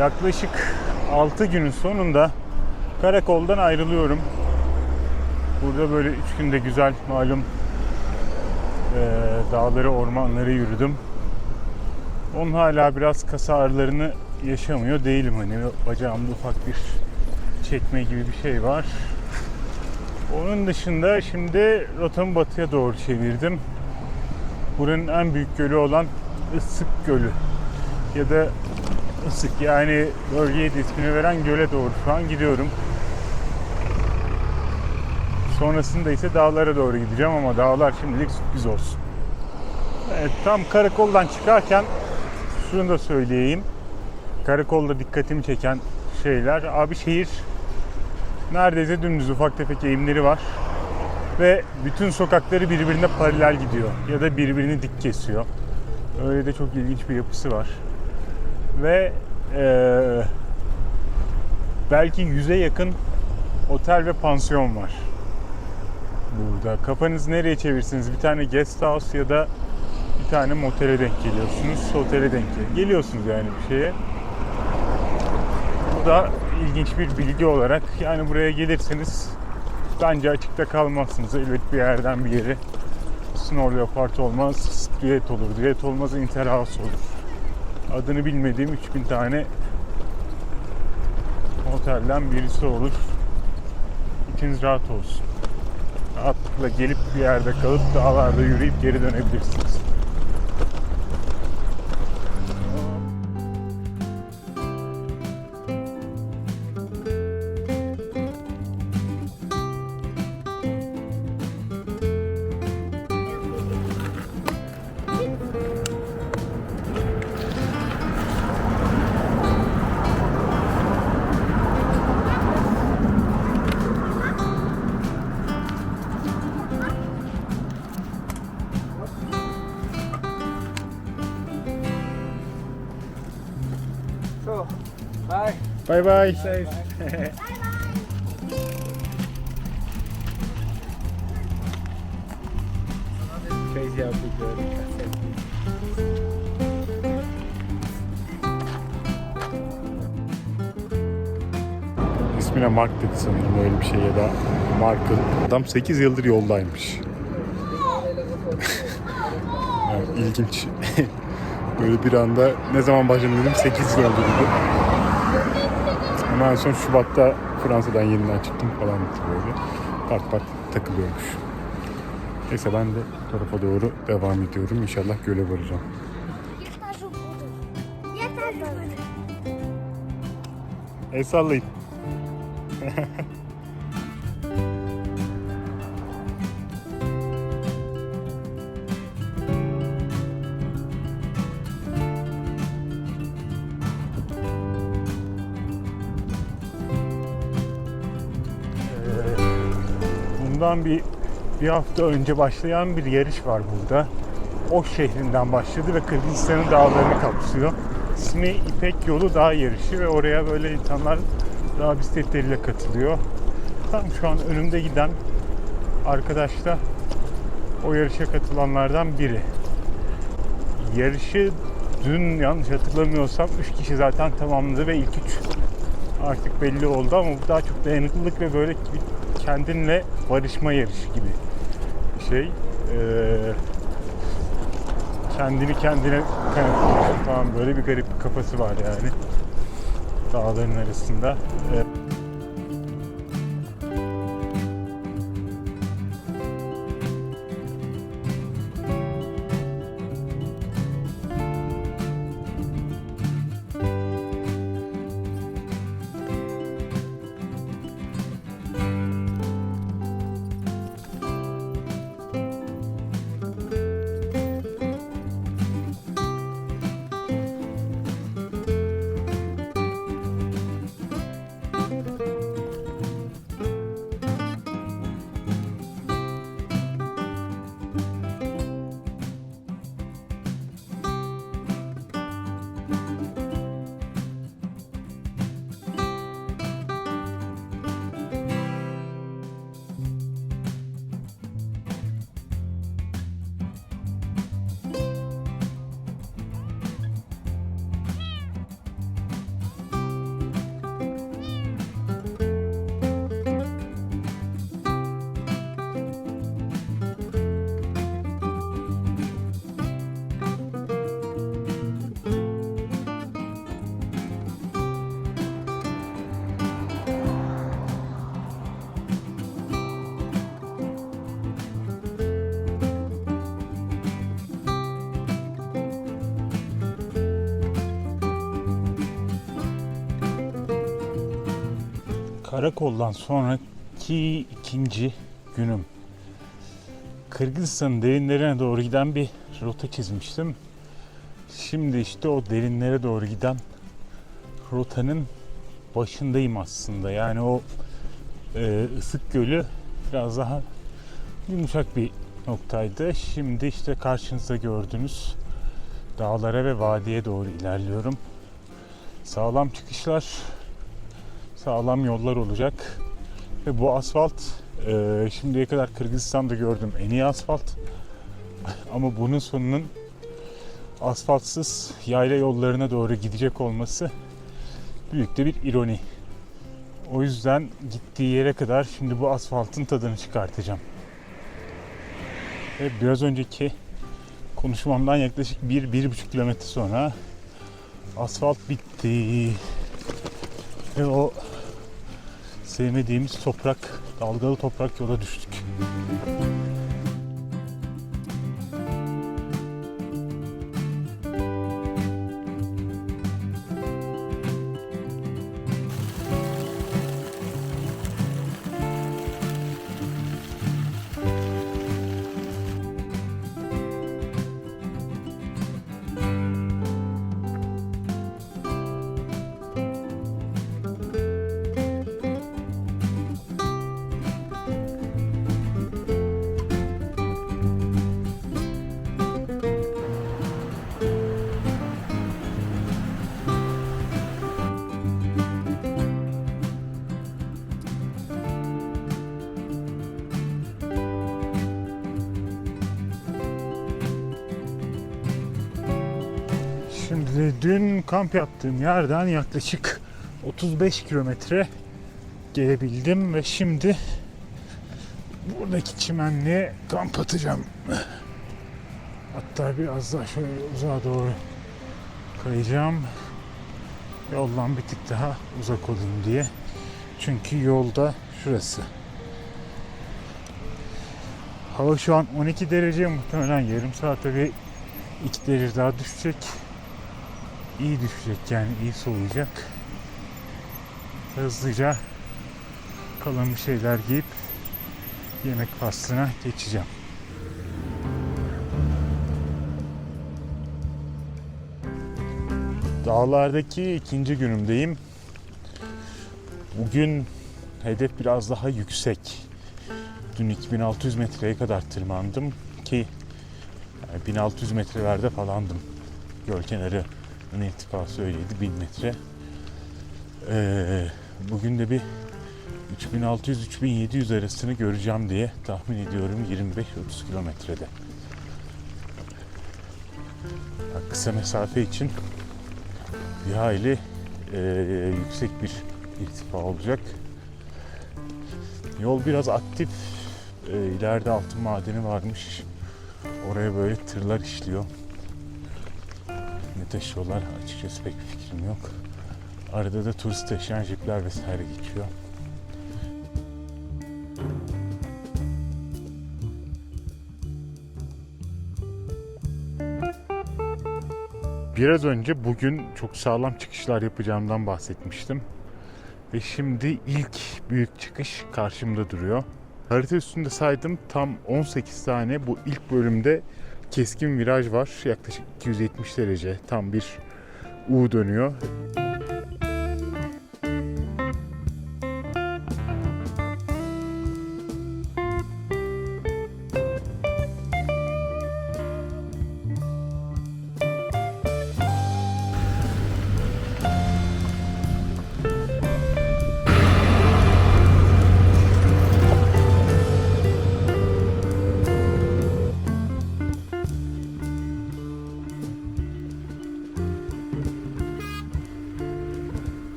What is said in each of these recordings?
Yaklaşık 6 günün sonunda karakoldan ayrılıyorum. Burada böyle 3 günde güzel malum eee, dağları, ormanları yürüdüm. Onun hala biraz kas ağrılarını yaşamıyor değilim. Hani bacağımda ufak bir çekme gibi bir şey var. Onun dışında şimdi rotamı batıya doğru çevirdim. Buranın en büyük gölü olan Isık Gölü ya da Isık yani bölgeye de ismini veren göle doğru şu an gidiyorum. Sonrasında ise dağlara doğru gideceğim ama dağlar şimdilik sürpriz olsun. Evet, tam karakoldan çıkarken şunu da söyleyeyim. Karakolda dikkatimi çeken şeyler. Abi şehir neredeyse dümdüz ufak tefek eğimleri var. Ve bütün sokakları birbirine paralel gidiyor. Ya da birbirini dik kesiyor. Öyle de çok ilginç bir yapısı var. Ve eee, belki yüze yakın otel ve pansiyon var. Burada. Kafanızı nereye çevirsiniz? Bir tane guest house ya da bir tane motele denk geliyorsunuz. Otele denk gel- geliyorsunuz yani bir şeye. Bu da ilginç bir bilgi olarak yani buraya gelirseniz bence açıkta kalmazsınız. Elbet bir yerden bir yere Snow Leopard olmaz, Duet olur. Duet olmaz, Interhouse olur. Adını bilmediğim 3000 tane otelden birisi olur. İçiniz rahat olsun. Rahatlıkla gelip bir yerde kalıp dağlarda yürüyüp geri dönebilirsiniz. Bay bay. Crazy how big the is. İsmine Mark dedi sanırım öyle bir şey ya da Mark'ın. Adam 8 yıldır yoldaymış. yani ilginç. Böyle bir anda ne zaman başladım dedim 8 yıl oldu. Ama en son Şubat'ta Fransa'dan yeniden çıktım falan böyle. Part part takılıyormuş. Neyse ben de tarafa doğru devam ediyorum. İnşallah göle varacağım. El sallayın. Bundan bir bir hafta önce başlayan bir yarış var burada. Oş şehrinden başladı ve Kırgızistan'ın dağlarını kapsıyor. İsmi İpek Yolu Dağ Yarışı ve oraya böyle insanlar dağ bisikletleriyle katılıyor. Tam şu an önümde giden arkadaş da o yarışa katılanlardan biri. Yarışı dün yanlış hatırlamıyorsam 3 kişi zaten tamamladı ve ilk 3 artık belli oldu ama bu daha çok dayanıklılık ve böyle bir kendinle barışma yarışı gibi bir şey. Ee, kendini kendine kanıtlıyor falan böyle bir garip bir kafası var yani dağların arasında. Ee, Karakoldan sonraki ikinci günüm. Kırgızistan'ın derinlerine doğru giden bir rota çizmiştim. Şimdi işte o derinlere doğru giden rotanın başındayım aslında. Yani o e, ısık gölü biraz daha yumuşak bir noktaydı. Şimdi işte karşınızda gördüğünüz dağlara ve vadiye doğru ilerliyorum. Sağlam çıkışlar, sağlam yollar olacak. Ve bu asfalt e, şimdiye kadar Kırgızistan'da gördüğüm en iyi asfalt. Ama bunun sonunun asfaltsız yayla yollarına doğru gidecek olması büyük de bir ironi. O yüzden gittiği yere kadar şimdi bu asfaltın tadını çıkartacağım. Ve biraz önceki konuşmamdan yaklaşık 1-1,5 kilometre sonra asfalt bitti. Ve o sevmediğimiz toprak, dalgalı toprak yola düştük. Dün kamp yaptığım yerden yaklaşık 35 kilometre gelebildim ve şimdi buradaki çimenliğe kamp atacağım. Hatta biraz daha şöyle uzağa doğru kayacağım. Yoldan bir tık daha uzak olayım diye. Çünkü yolda şurası. Hava şu an 12 derece muhtemelen yarım saate bir 2 derece daha düşecek iyi düşecek yani iyi soğuyacak. Hızlıca kalın bir şeyler giyip yemek faslına geçeceğim. Dağlardaki ikinci günümdeyim. Bugün hedef biraz daha yüksek. Dün 2600 metreye kadar tırmandım ki yani 1600 metrelerde falandım. Göl kenarı Bunun irtifası öyleydi 1000 metre. Ee, bugün de bir 3600-3700 arasını göreceğim diye tahmin ediyorum 25-30 kilometrede. Kısa mesafe için bir hayli e, yüksek bir irtifa olacak. Yol biraz aktif. E, ileride altın madeni varmış. Oraya böyle tırlar işliyor. Ne taşıyorlar açıkçası pek bir fikrim yok. Arada da turist taşıyan jipler vesaire geçiyor. Biraz önce bugün çok sağlam çıkışlar yapacağımdan bahsetmiştim. Ve şimdi ilk büyük çıkış karşımda duruyor. Harita üstünde saydım tam 18 tane bu ilk bölümde keskin viraj var. Yaklaşık 270 derece. Tam bir U dönüyor.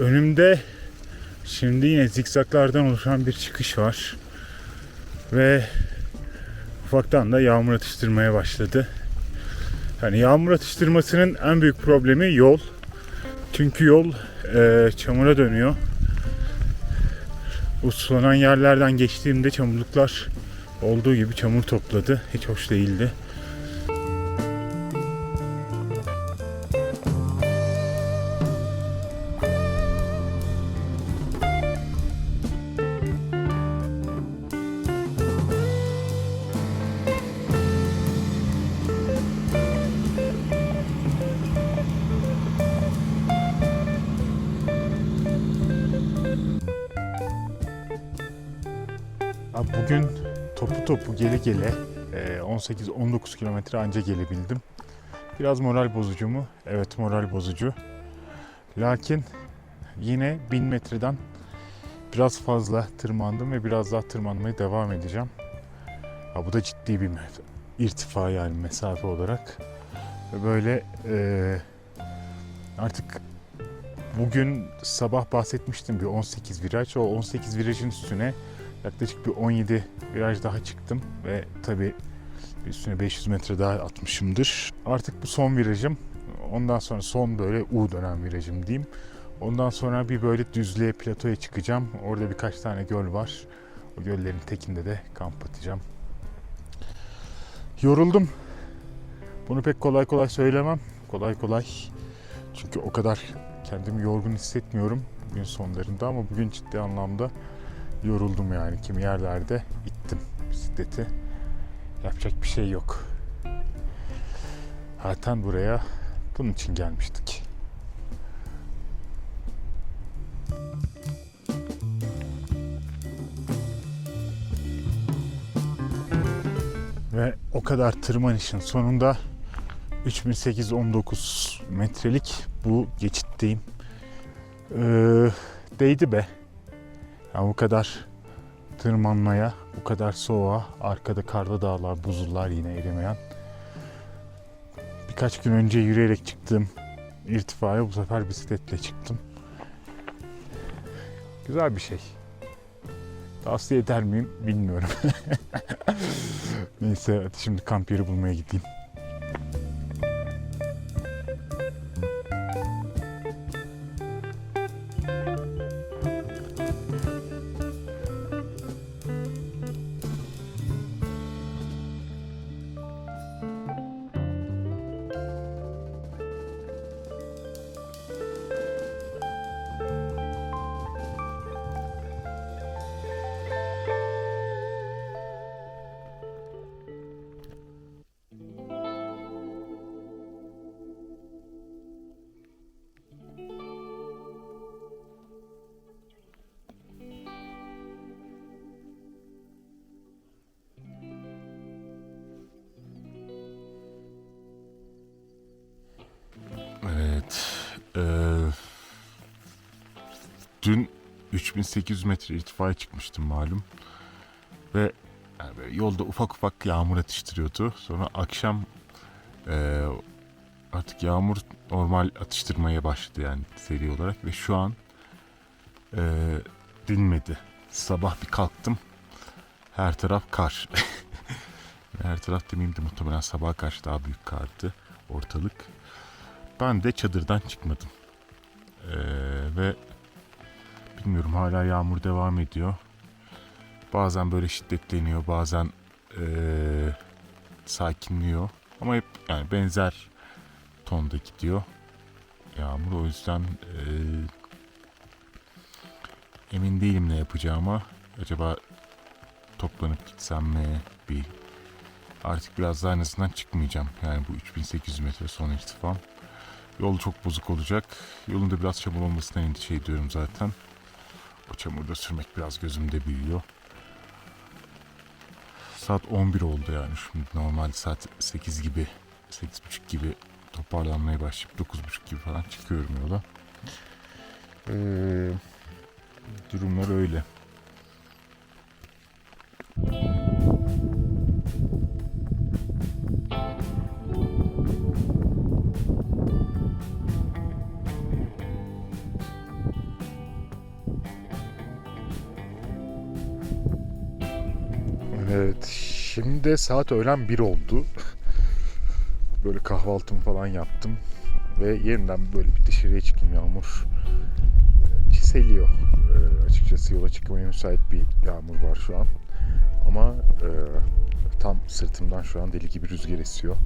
Önümde şimdi yine zikzaklardan oluşan bir çıkış var. Ve ufaktan da yağmur atıştırmaya başladı. Yani yağmur atıştırmasının en büyük problemi yol. Çünkü yol e, çamura dönüyor. Sulanan yerlerden geçtiğimde çamurluklar olduğu gibi çamur topladı. Hiç hoş değildi. Abi bugün topu topu gele gele e, 18-19 kilometre anca gelebildim. Biraz moral bozucu mu? Evet moral bozucu. Lakin yine 1000 metreden biraz fazla tırmandım ve biraz daha tırmanmaya devam edeceğim. Ha, bu da ciddi bir irtifa yani mesafe olarak. Böyle e, artık bugün sabah bahsetmiştim bir 18 viraj. O 18 virajın üstüne Yaklaşık bir 17 viraj daha çıktım ve tabii üstüne 500 metre daha atmışımdır. Artık bu son virajım. Ondan sonra son böyle U dönem virajım diyeyim. Ondan sonra bir böyle düzlüğe, platoya çıkacağım. Orada birkaç tane göl var. O göllerin tekinde de kamp atacağım. Yoruldum. Bunu pek kolay kolay söylemem. Kolay kolay. Çünkü o kadar kendimi yorgun hissetmiyorum gün sonlarında ama bugün ciddi anlamda yoruldum yani. Kimi yerlerde ittim bisikleti. Yapacak bir şey yok. Zaten buraya bunun için gelmiştik. Ve o kadar tırmanışın sonunda 3819 metrelik bu geçitteyim. Ee, değdi be. Ya bu kadar tırmanmaya, bu kadar soğuğa, arkada karda dağlar, buzullar yine erimeyen. Birkaç gün önce yürüyerek çıktığım irtifaya bu sefer bisikletle çıktım. Güzel bir şey. Tavsiye eder miyim bilmiyorum. Neyse şimdi kamp yeri bulmaya gideyim. Dün 3800 metre irtifaya çıkmıştım malum. Ve yani böyle yolda ufak ufak yağmur atıştırıyordu. Sonra akşam eee, artık yağmur normal atıştırmaya başladı yani seri olarak. Ve şu an eee, dinmedi. Sabah bir kalktım. Her taraf kar. Her taraf demeyeyim de muhtemelen sabaha karşı daha büyük kardı ortalık. Ben de çadırdan çıkmadım. Ee, ve bilmiyorum hala yağmur devam ediyor. Bazen böyle şiddetleniyor, bazen ee, sakinliyor. Ama hep yani benzer tonda gidiyor yağmur. O yüzden ee, emin değilim ne yapacağıma. Acaba toplanıp gitsem mi bir artık biraz daha en azından çıkmayacağım. Yani bu 3800 metre son irtifam. Yol çok bozuk olacak. Yolun da biraz çamur olmasına endişe ediyorum zaten. O çamurda sürmek biraz gözümde büyüyor. Saat 11 oldu yani. Şimdi normal saat 8 gibi, 8.30 gibi toparlanmaya başlayıp 9.30 gibi falan çıkıyorum yola. Ee, durumlar öyle. Evet, şimdi de saat öğlen 1 oldu. Böyle kahvaltımı falan yaptım. Ve yeniden böyle bir dışarıya çıktım yağmur. e, Çiseliyor. E, açıkçası yola çıkmaya müsait bir yağmur var şu an. Ama e, tam sırtımdan şu an deli gibi rüzgar esiyor.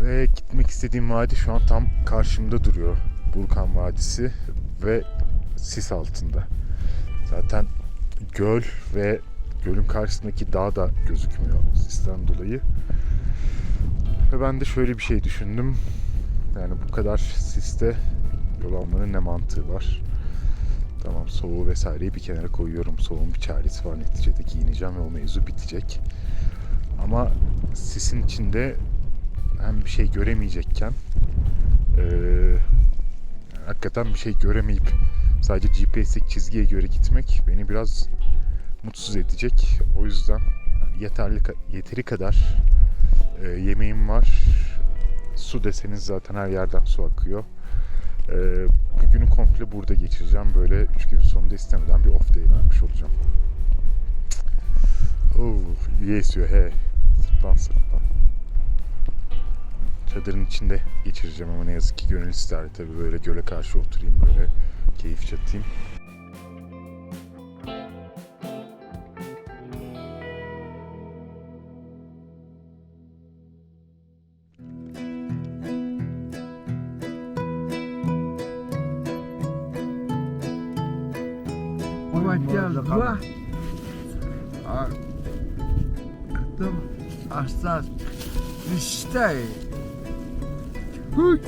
Ve gitmek istediğim vadi şu an tam karşımda duruyor. Burkan Vadisi ve sis altında. Zaten göl ve gölün karşısındaki dağ da gözükmüyor sisten dolayı. Ve ben de şöyle bir şey düşündüm. Yani bu kadar siste yol almanın ne mantığı var? Tamam soğuğu vesaireyi bir kenara koyuyorum. Soğuğun bir çaresi var. Neticede giyineceğim ve o mevzu bitecek. Ama sisin içinde hem bir şey göremeyecekken eee, hakikaten bir şey göremeyip sadece GPS'teki çizgiye göre gitmek beni biraz mutsuz edecek. O yüzden yani yeterli yeteri kadar e, yemeğim var. Su deseniz zaten her yerden su akıyor. E, bugünü komple burada geçireceğim. Böyle 3 gün sonunda istemeden bir off day vermiş olacağım. Oh, iyi esiyor he. Sırttan sırttan. Çadırın içinde geçireceğim ama ne yazık ki gönül ister tabii böyle göle karşı oturayım böyle keyif çatayım. Dua. Kıtım hassas. İşte. Huy.